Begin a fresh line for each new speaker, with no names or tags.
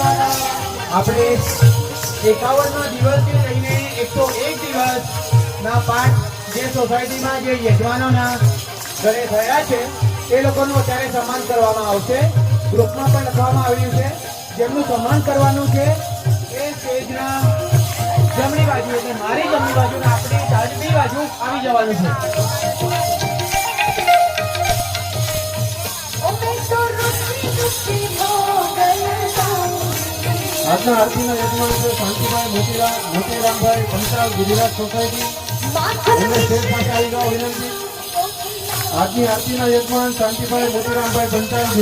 આપણે એકાવનનો દિવસથી લઈને એકસો એક દિવસના પાઠ જે સોસાયટીમાં જે યજમાનોના ઘરે થયા છે, એ લોકોનું અત્યારે સન્માન કરવામાં આવશે. ગ્રુપમાં પણ લખવામાં આવ્યું છે, જેમનું સન્માન કરવાનું છે, એ સ્ટેજના જમણી બાજુ એટલે મારી જમણી બાજુ આપણી ડાબી બાજુ આવી જવાનું છે. આજના આરતીના યજમાન છે શાંતિભાઈ મોતીરામ મોતીરામભાઈ પંચાલ ગુજરાત સોસાયટી. એમને સ્ટેજ પાસે આવી જવા વિનંતી. આજની આરતીના યજમાન શાંતિભાઈ મોતીરામભાઈ પંચાલ